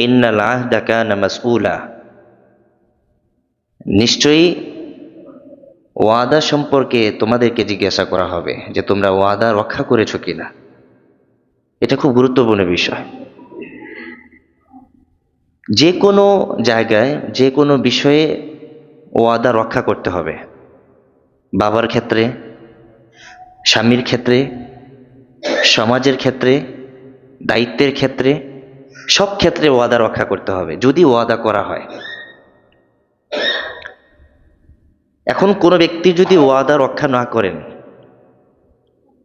ইন্নাল আহদা কানা মাসউলা। নিশ্চয়ই ওয়াদা সম্পর্কে তোমাদেরকে জিজ্ঞাসা করা হবে যে তোমরা ওয়াদা রক্ষা করেছ কিনা। এটা খুব গুরুত্বপূর্ণ বিষয়। যে কোনো জায়গায়, যে কোনো বিষয়ে ওয়াদা রক্ষা করতে হবে। বাবার ক্ষেত্রে, স্বামীর ক্ষেত্রে, সমাজের ক্ষেত্রে, দায়িত্বের ক্ষেত্রে সব ক্ষেত্রে ওয়াদা রক্ষা করতে হবে, যদি ওয়াদা করা হয়। এখন কোনো ব্যক্তি যদি ওয়াদা রক্ষা না করেন,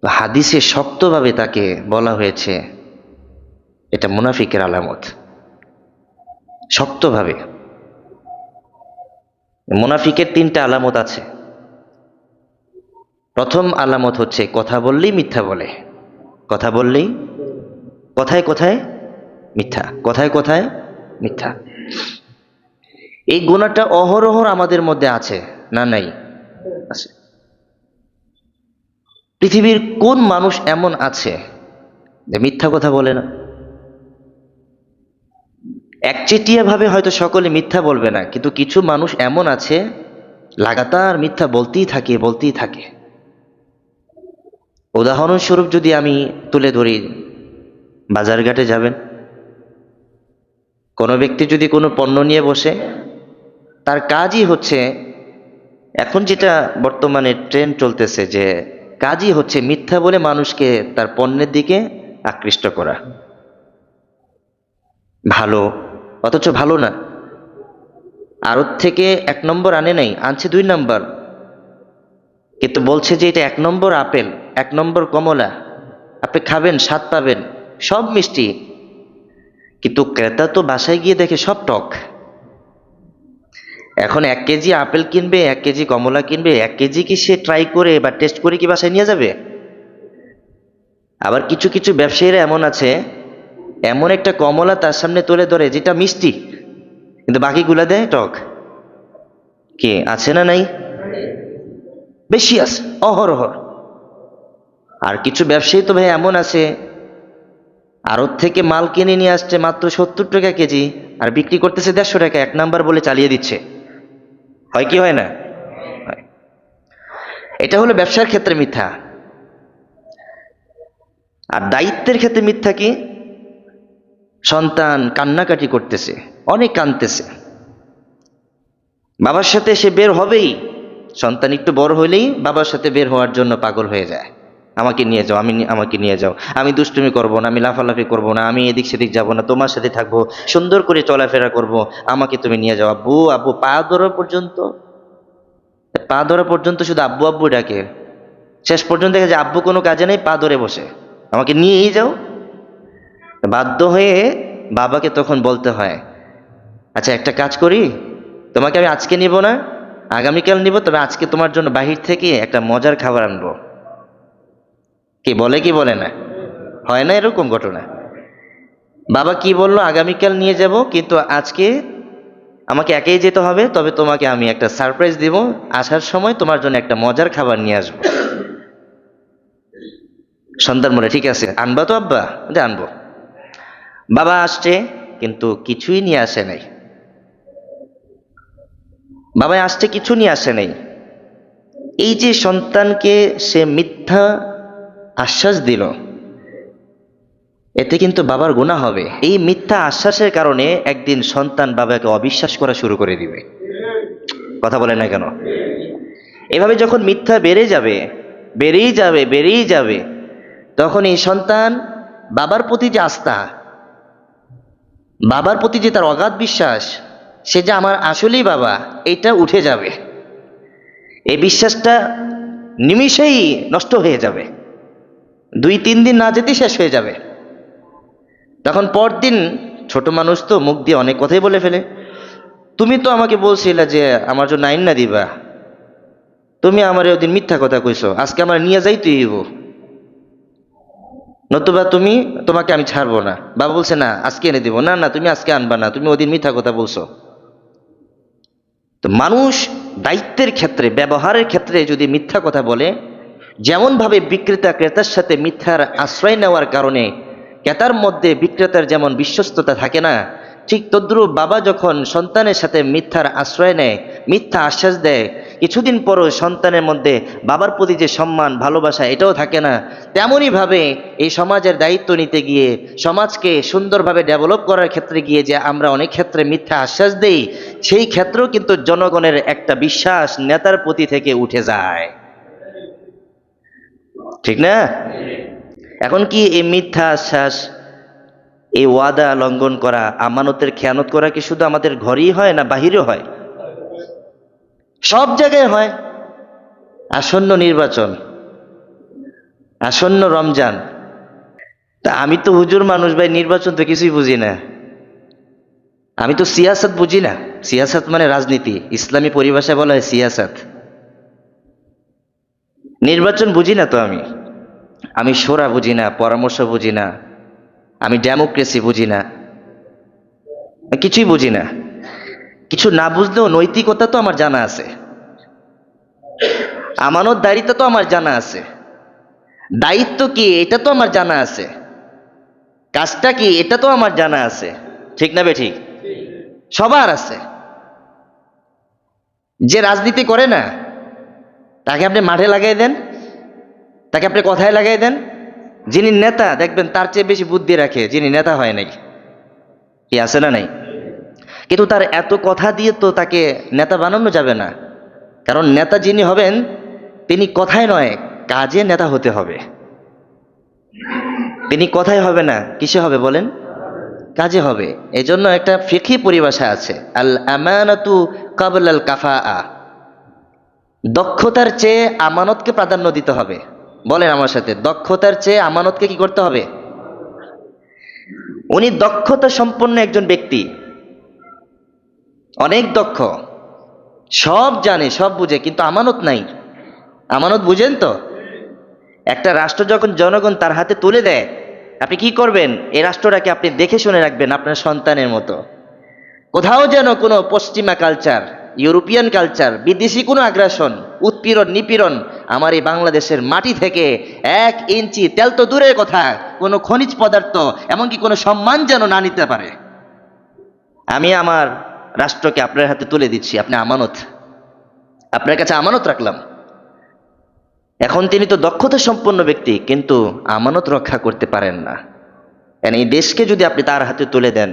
হাদিসে শক্তভাবে তাকে বলা হয়েছে, এটা মুনাফিকের আলামত। শক্তভাবে। মুনাফিকের তিনটা আলামত আছে। প্রথম আলামত হচ্ছে, কথা বললেই মিথ্যা বলে। কথা বললেই, কথায় কথায় মিথ্যা। কথায় কথায়? মিথ্যা। এই গুণাটা অহরহর আমাদের মধ্যে আছে, না নাই? আছে। পৃথিবীর কোন মানুষ এমন আছে যে মিথ্যা কথা বলে না? একচেটিয়া ভাবে হয়তো সকলে মিথ্যা বলবে না, কিন্তু কিছু মানুষ এমন আছে, লাগাতার মিথ্যা বলতেই থাকে বলতেই থাকে। উদাহরণস্বরূপ যদি আমি তুলে ধরি, বাজারঘাটে যাবেন কোনো ব্যক্তি যদি কোনো পণ্য নিয়ে বসে, তার কাজই হচ্ছে, এখন যেটা বর্তমানে ট্রেন্ড চলতেছে যে কাজই হচ্ছে মিথ্যা বলে মানুষকে তার পণ্যের দিকে আকৃষ্ট করা। ভালো, অথচ ভালো না। আড়ত থেকে এক নম্বর আনে নাই, আনছে দুই নম্বর। কিন্তু বলছে যে এটা এক নম্বর আপেল, এক নম্বর কমলা। আপনি খাবেন, স্বাদ পাবেন, সব মিষ্টি। কিন্তু ক্রেতা তো বাসায় গিয়ে দেখে সব টক। এখন এক কেজি আপেল কিনবে, এক কেজি কমলা কিনবে, এক কেজি কি সে ট্রাই করে বা টেস্ট করে কি বাসায় নিয়ে যাবে? আবার কিছু কিছু ব্যবসায়ীরা এমন আছে, এমন একটা কমলা তার সামনে তুলে ধরে যেটা মিষ্টি, কিন্তু বাকিগুলা দেয় টক। কে, আছে না নাই? বেশি আছে অহরহর আর কিছু ব্যবসায়ী তো ভাই এমন আছে আড়ত থেকে মাল কিনে নিয়ে আসছে মাত্র সত্তর টাকা কেজি, আর বিক্রি করতেছে দেড়শো টাকা, এক নাম্বার বলে চালিয়ে দিচ্ছে। হয় কি হয় না। এটা হলো ব্যবসার ক্ষেত্রে মিথ্যা। আর দায়িত্বের ক্ষেত্রে মিথ্যা কি? সন্তান কান্নাকাটি করতেছে, অনেক কাঁদতেছে। বাবার সাথে সে বের হবেই, সন্তান একটু বড় হলেই বাবার সাথে বের হওয়ার জন্য পাগল হয়ে যায়। আমাকে নিয়ে যাও, আমি আমাকে নিয়ে যাও। আমি দুষ্টুমি করব না, আমি লাফালাফি করব না, আমি এদিক সেদিক যাব না, তোমার সাথে থাকব, সুন্দর করে চলাফেরা করব, আমাকে তুমি নিয়ে যাও। আব্বু আব্বু, পা ধরা পর্যন্ত। পা ধরা পর্যন্ত শুধু আব্বু আব্বু ডাকে। শেষ পর্যন্ত দেখে যে আব্বু কোনো কাজে নেই, পা ধরে বসে। আমাকে নিয়েই যাও। বাধ্য হয়ে বাবাকে তখন বলতে হয় আচ্ছা একটা কাজ করি, তোমাকে আমি আজকে নিব না, আগামীকাল নিব, তবে আজকে তোমার জন্য বাহির থেকে একটা মজার খাবার আনব। কি বলে কি বলে না? হয় না এরকম ঘটনা? বাবা কি বলল? আগামীকাল নিয়ে যাব, কিন্তু আজকে আমাকে একেই যেতে হবে, তবে তোমাকে আমি একটা সারপ্রাইজ দিব। আসার সময় তোমার জন্য একটা মজার খাবার নিয়ে আসব। সন্তান বলে, ঠিক আছে, আনবা তো আব্বা, যে আনব। বাবা আসছে, কিন্তু কিছুই নিয়ে আসে নাই। বাবা আসছে, কিছু নিয়ে আসে নাই। এই যে সন্তানকে সে মিথ্যা আশ্বাস দিল। এতে কিন্তু বাবার গুণা হবে। এই মিথ্যা আশ্বাসের কারণে একদিন সন্তান বাবাকে অবিশ্বাস করা শুরু করে দিবে। কথা বলে না কেন? এভাবে যখন মিথ্যা বেড়ে যাবে, বেড়েই যাবে বেড়েই যাবে তখন এই সন্তান বাবার প্রতি যে আস্থা, বাবার প্রতি যে তার অগাধ বিশ্বাস, সে যে আমার আসলেই বাবা, এটা উঠে যাবে। এই বিশ্বাসটা নিমিষেই নষ্ট হয়ে যাবে। দুই তিন দিন না যেতেই শেষ হয়ে যাবে। তখন পরদিন ছোট মানুষ তো মুখ দিয়ে অনেক কথাই বলে ফেলে। তুমি তো আমাকে বলছিলে যে আমার জন্য আইন না দিবা। তুমি আমার ওদিন মিথ্যা কথা কইছো। আজকে আমার নিয়ে যাই তুই নতুবা তুমি, তোমাকে আমি ছাড়বো না। বাবা বলছে, না, আজকে এনে দিব। না না, তুমি আজকে আনবা না। তুমি ওদিন মিথ্যা কথা বলছো। তো মানুষ দায়িত্বের ক্ষেত্রে, ব্যবহারের ক্ষেত্রে যদি মিথ্যা কথা বলে যেমনভাবে বিক্রেতা ক্রেতার সাথে মিথ্যার আশ্রয় নেওয়ার কারণে ক্রেতার মধ্যে বিক্রেতার যেমন বিশ্বস্ততা থাকে না, ঠিক তদ্রুপ বাবা যখন সন্তানের সাথে মিথ্যার আশ্রয় নেয়, মিথ্যা আশ্বাস দেয়, কিছুদিন পরও সন্তানের মধ্যে বাবার প্রতি যে সম্মান, ভালোবাসা এটাও থাকে না, তেমনইভাবে এই সমাজের দায়িত্ব নিতে গিয়ে, সমাজকে সুন্দরভাবে ডেভেলপ করার ক্ষেত্রে গিয়ে যে আমরা অনেক ক্ষেত্রে মিথ্যা আশ্বাস দেই, সেই ক্ষেত্রেও কিন্তু জনগণের একটা বিশ্বাস নেতার প্রতি থেকে উঠে যায়। ঠিক না? এখন কি এই মিথ্যা আশ্বাস, এই ওয়াদা লঙ্ঘন করা, আমানতের খেয়ানত করা কি শুধু আমাদের ঘরেই হয় না বাহিরে হয়? সব জায়গায় হয়। আসন্ন নির্বাচন, আসন্ন রমজান। তা আমি তো হুজুর মানুষ ভাই, নির্বাচন তো কিছুই বুঝি না। আমি তো সিয়াসত বুঝি না। সিয়াসত মানে রাজনীতি। ইসলামী পরিভাষায় বলা হয় সিয়াসত। নির্বাচন বুঝি না তো আমি? আমি সোরা বুঝি না, পরামর্শ বুঝি না, আমি ডেমোক্রেসি বুঝি না, কিছুই বুঝি না। কিছু না বুঝলেও নৈতিকতা তো আমার জানা আছে। আমানত দায়িত্ব তো আমার জানা আছে। দায়িত্ব কি, এটা তো আমার জানা আছে। কাজটা কি, এটা তো আমার জানা আছে। ঠিক না বে ঠিক? সবার আছে। যে রাজনীতি করে না তাকে আপনি মাঠে লাগাই দেন, তাকে আপনি কথায় লাগাই দেন। যিনি নেতা, দেখবেন তার চেয়ে বেশি বুদ্ধি রাখে, যিনি নেতা হয় নাই। কি আছে না নাই? কিন্তু তার এত কথা দিয়ে তো তাকে নেতা বানানো যাবে না। কারণ নেতা যিনি হবেন, তিনি কথায় নয়, কাজে নেতা হতে হবে। তিনি কথায় হবে না, কিসে হবে বলেন? কাজে হবে। এজন্য একটা ফিকি পরিভাষা আছে আল আমানাতু কাবল আল কাফা দক্ষতার চেয়ে আমানতকে প্রাধান্য দিতে হবে। বলেন আমার সাথে, দক্ষতার চেয়ে আমানতকে কি করতে হবে? উনি দক্ষতা সম্পন্ন একজন ব্যক্তি। অনেক দক্ষ। সব জানে, সব বুঝে, কিন্তু আমানত নাই। আমানত বুঝেন তো? একটা রাষ্ট্র যখন জনগণ তার হাতে তুলে দেয়, আপনি কি করবেন? এই রাষ্ট্রটাকে আপনি দেখে শুনে রাখবেন আপনার সন্তানের মতো। কোথাও যেন কোনো পশ্চিমা কালচার ইউরোপিয়ান কালচার, বিদেশি কোনো আগ্রাসন, উৎপীড়ন, নিপীড়ন আমার এই বাংলাদেশের মাটি থেকে এক ইঞ্চি তেল তো দূরের কথা, কোনো খনিজ পদার্থ, এমনকি কোনো সম্মান যেন না নিতে পারে। আমি আমার রাষ্ট্রকে আপনার হাতে তুলে দিচ্ছি, আপনি আমানত, আপনার কাছে আমানত রাখলাম। এখন তিনি তো দক্ষতা সম্পন্ন ব্যক্তি, কিন্তু আমানত রক্ষা করতে পারেন না। এই দেশকে যদি আপনি তার হাতে তুলে দেন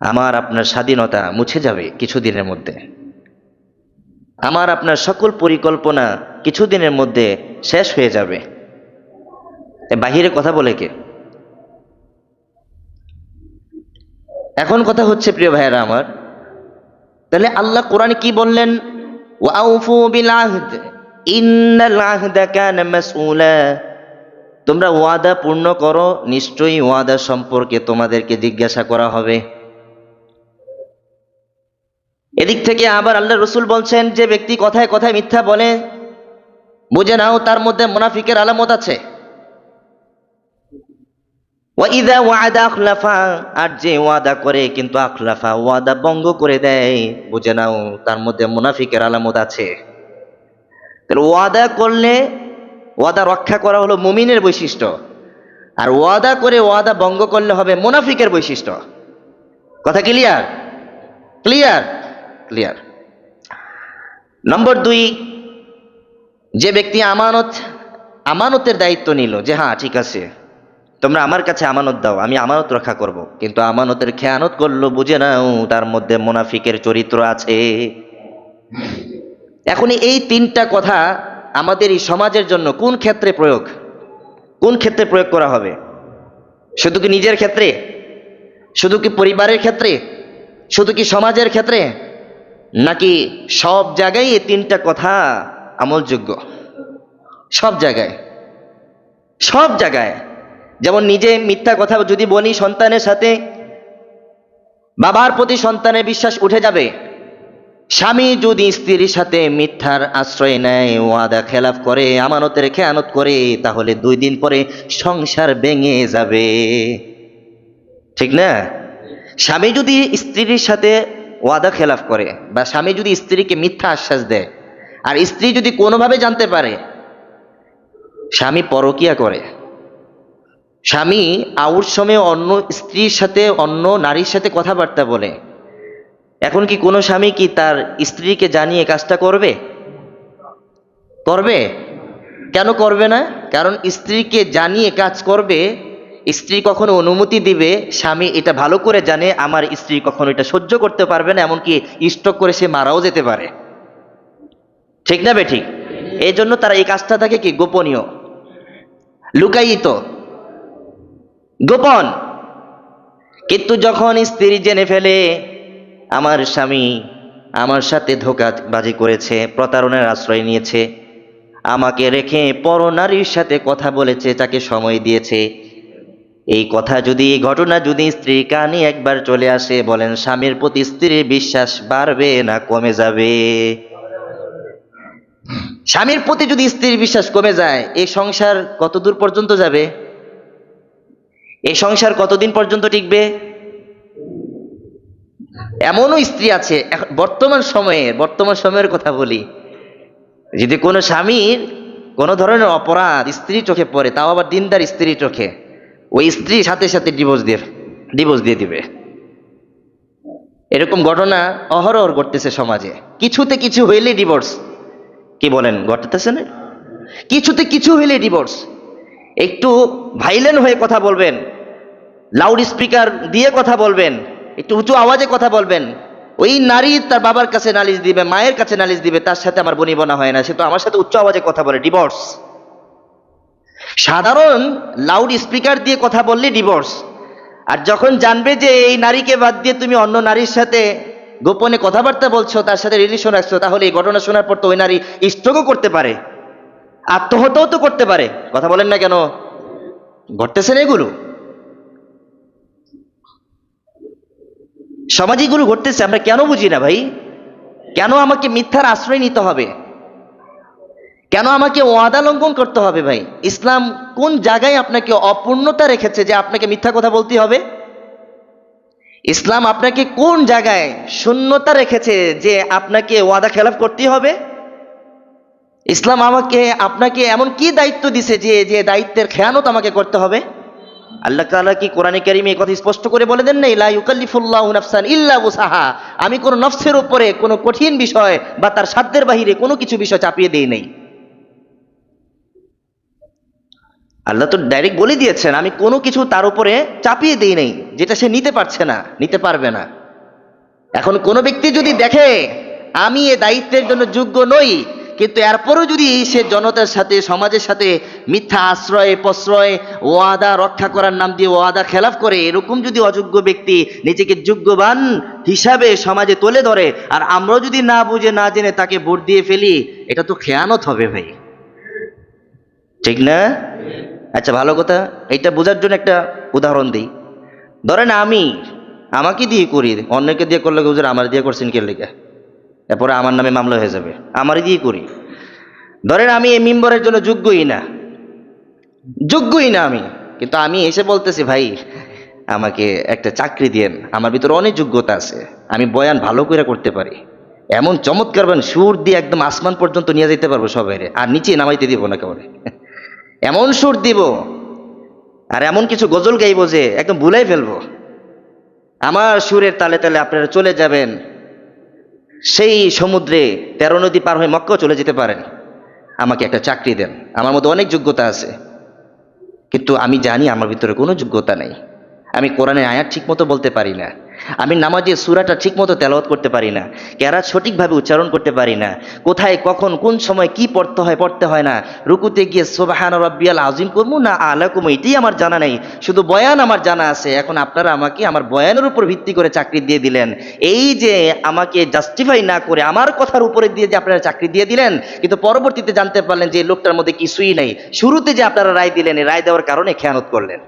আমার আপনার স্বাধীনতা মুছে যাবে কিছুদিনের মধ্যে। আমার আপনার সকল পরিকল্পনা কিছুদিনের মধ্যে শেষ হয়ে যাবে। বাহিরে কথা বলে কে? এখন কথা হচ্ছে, প্রিয় ভাইয়েরা আমার, তাহলে আল্লাহ কোরআন কি বললেন? তোমরা ওয়াদা পূর্ণ করো, নিশ্চয়ই ওয়াদা সম্পর্কে তোমাদেরকে জিজ্ঞাসা করা হবে। এদিক থেকে আবার আল্লাহ রসুল বলছেন যে ব্যক্তি কথায় কথায় মিথ্যা বলে, বুঝে নাও তার মধ্যে মুনাফিকের আলামত আছে। ওয়াদা আর যে ওয়াদা করে কিন্তু আখলাফা, ওয়াদা ভঙ্গ করে দেয়, বুঝে নাও তার মধ্যে মুনাফিকের আলামত আছে। তাহলে ওয়াদা করলে, ওয়াদা রক্ষা করা হলো মুমিনের বৈশিষ্ট্য, আর ওয়াদা করে ওয়াদা ভঙ্গ করলে হবে মুনাফিকের বৈশিষ্ট্য। কথা ক্লিয়ার ক্লিয়ার ক্লিয়ার নম্বর দুই, যে ব্যক্তি আমানত, আমানতের দায়িত্ব নিল, যে হ্যাঁ ঠিক আছে, তোমরা আমার কাছে আমানত দাও, আমি আমানত রক্ষা করব। কিন্তু আমানতের খেয়ানত করল, বুঝে নাও, তার মধ্যে মোনাফিকের চরিত্র আছে। এখন এই তিনটা কথা আমাদের এই সমাজের জন্য কোন ক্ষেত্রে প্রয়োগ? কোন ক্ষেত্রে প্রয়োগ করা হবে? শুধু কি নিজের ক্ষেত্রে? শুধু কি পরিবারের ক্ষেত্রে? শুধু কি সমাজের ক্ষেত্রে? নাকি সব জায়গায় এই তিনটা কথা আমলযোগ্য? সব জায়গায়। সব জায়গায়। যেমন নিজে মিথ্যা কথা যদি বলি সন্তানের সাথে, বাবার প্রতি সন্তানের বিশ্বাস উঠে যাবে। স্বামী যদি স্ত্রীর সাথে মিথ্যার আশ্রয় নেয়, ওয়াদা খেলাফ করে, আমানতের খেয়ানত করে, তাহলে দুই দিন পরে সংসার ভেঙে যাবে। ঠিক না? স্বামী যদি স্ত্রীর সাথে ওয়াদা খেলাফ করে বা স্বামী যদি স্ত্রীকে মিথ্যা আশ্বাস দেয়, আর স্ত্রী যদি কোনোভাবে জানতে পারে, স্বামী পরকিয়া করে। স্বামী আউর সময় অন্য স্ত্রীর সাথে, অন্য নারীর সাথে কথাবার্তা বলে। এখন কি কোনো স্বামী কি তার স্ত্রীকে জানিয়ে কাজটা করবে? করবে? কেন করবে না? কারণ স্ত্রীকে জানিয়ে কাজ করবে স্ত্রী কখনো অনুমতি দিবে, স্বামী এটা ভালো করে জানে, আমার স্ত্রী কখনো এটা সহ্য করতে পারবে না, এমনকি স্টক করে সে মারাও যেতে পারে। ঠিক না বেঠিক? এই জন্য তারা এই কাজটা থাকে কি গোপনীয়? লুকায়িত। গোপন। কিন্তু যখন স্ত্রী জেনে ফেলে, আমার স্বামী আমার সাথে ধোকাবাজি করেছে, প্রতারণার আশ্রয় নিয়েছে, আমাকে রেখে পরনারীর সাথে কথা বলেছে, তাকে সময় দিয়েছে এই কথা যদি, এই ঘটনা যদি স্ত্রীর কানে একবার চলে আসে, বলেন, স্বামীর প্রতি স্ত্রীর বিশ্বাস বাড়বে না কমে যাবে? স্বামীর প্রতি যদি স্ত্রীর বিশ্বাস কমে যায়, এই সংসার কত দূর পর্যন্ত যাবে? এই সংসার কতদিন পর্যন্ত টিকবে? এমনও স্ত্রী আছে বর্তমান সময়ে, বর্তমান সময়ের কথা বলি। যদি কোনো স্বামীর কোনো ধরনের অপরাধ স্ত্রী চোখে পড়ে, তাও আবার দিনদার স্ত্রী চোখে। ওই স্ত্রী সাথে সাথে ডিভোর্স দিয়ে ডিভোর্স দিয়ে দিবে। এরকম ঘটনা অহরহ ঘটতেছে সমাজে। কিছুতে কিছু হইলে ডিভোর্স কি বলেন, ঘটতেছে না? কিছুতে কিছু হইলে ডিভোর্স একটু ভাইলেন হয়ে কথা বলবেন। লাউড স্পিকার দিয়ে কথা বলবেন। একটু উঁচু আওয়াজে কথা বলবেন। ওই নারী তার বাবার কাছে নালিশ দিবে, মায়ের কাছে নালিশ দিবে, তার সাথে আমার বনিবনা হয় না। সে তো আমার সাথে উচ্চ আওয়াজে কথা বলে ডিভোর্স সাধারণ লাউড স্পিকার দিয়ে কথা বললে ডিভোর্স আর যখন জানবে যে এই নারীকে বাদ দিয়ে তুমি অন্য নারীর সাথে গোপনে কথাবার্তা বলছো, তার সাথে রিলেশন রাখছো, তাহলে এই ঘটনা শোনার পর তো ওই নারী স্ট্রোকও করতে পারে, আত্মহত্যাও তো করতে পারে। কথা বলেন না কেন? ঘটতেছে না এগুলো? সমাজে এগুলো ঘটতেছে, আমরা কেন বুঝি না ভাই? কেন আমাকে মিথ্যার আশ্রয় নিতে হবে? কেন আমাকে ওয়াদা লঙ্ঘন করতে হবে ভাই? ইসলাম কোন জায়গায় আপনাকে অপূর্ণতা রেখেছে যে আপনাকে মিথ্যা কথা বলতে হবে? ইসলাম আপনাকে কোন জায়গায় শূন্যতা রেখেছে যে আপনাকে ওয়াদা খেলাফ করতে হবে? ইসলাম আমাকে, আপনাকে এমন কি দায়িত্ব দিছে যে যে দায়িত্বের খেয়ানত আমাকে করতে হবে? আল্লাহ তাআলা কি কোরআনে কারিমে এই কথা স্পষ্ট করে বলে দেন নাই? লা ইউকাল্লিফুল্লাহু ইল্লা উসাহা আমি কোন নফসের উপরে কোনো কঠিন বিষয় বা তার সাধ্যের বাহিরে কোনো কিছু বিষয় চাপিয়ে দেই নাই। আল্লাহ তো ডাইরেক্ট বলে দিয়েছেন, আমি কোনো কিছু তার উপরে চাপিয়ে দিই নাই, যেটা সে নিতে পারছে না, নিতে পারবে না। এখন কোনো ব্যক্তি যদি দেখে, আমি এ দায়িত্বের জন্য যোগ্য নই, কিন্তু এরপরও যদি সে জনতার সাথে, সমাজের সাথে মিথ্যা আশ্রয়, প্রশ্রয়, ওয়াদা রক্ষা করার নাম দিয়ে ওয়াদা খেলাফ করে, এরকম যদি অযোগ্য ব্যক্তি নিজেকে যোগ্যবান হিসাবে সমাজে তুলে ধরে, আর আমরাও যদি না বুঝে, না জেনে তাকে ভোট দিয়ে ফেলি, এটা তো খেয়ানত হবে ভাই। ঠিক না? আচ্ছা ভালো কথা, এইটা বোঝার জন্য একটা উদাহরণ দিই। ধরেন আমি আমাকে দিয়ে করি, অন্যকে দিয়ে করলে হুজুর আমার দিয়ে করছেন কে লেগে? এরপরে আমার নামে মামলা হয়ে যাবে, আমারই দিয়ে করি। ধরেন আমি এই মেম্বরের জন্য যোগ্যই না যোগ্যই না আমি, কিন্তু আমি এসে বলতেছি, ভাই, আমাকে একটা চাকরি দিয়েন, আমার ভিতরে অনেক যোগ্যতা আছে, আমি বয়ান ভালো করে করতে পারি, এমন চমৎকার সুর দিয়ে একদম আসমান পর্যন্ত নিয়ে যেতে পারব সবাইরে, আর নিচে নামাইতে দিব না কেউ এমন সুর দিব আর এমন কিছু গজল গাইবো যে একদম ভুলাই ফেলব। আমার সুরের তালে তালে আপনারা চলে যাবেন। সেই সমুদ্রে তেরো নদী পার হয়ে মক্কাও চলে যেতে পারেন। আমাকে একটা চাকরি দেন। আমার মধ্যে অনেক যোগ্যতা আছে। কিন্তু আমি জানি আমার ভিতরে কোনো যোগ্যতা নেই। আমি কোরআনের আয়াত ঠিক মতো বলতে পারি না। আমি নামাজের সুরাটা ঠিক মতো তেলাওয়াত করতে পারি না। কেরা সঠিকভাবে উচ্চারণ করতে পারি না। কোথায়, কখন, কোন সময় কি পড়তে হয় পড়তে হয় না। রুকুতে গিয়ে সোবাহান রব্বিয়াল আজিম করব, না আলা কমু এটাই আমার জানা নেই। শুধু বয়ান আমার জানা আছে। এখন আপনারা আমাকে আমার বয়ানের উপর ভিত্তি করে চাকরি দিয়ে দিলেন। এই যে আমাকে জাস্টিফাই না করে আমার কথার উপরে দিয়ে যে আপনারা চাকরি দিয়ে দিলেন, কিন্তু পরবর্তীতে জানতে পারলেন যে লোকটার মধ্যে কিছুই নেই। শুরুতে যে আপনারা রায় দিলেন রায় দেওয়ার কারণে খেয়ানত করলেন।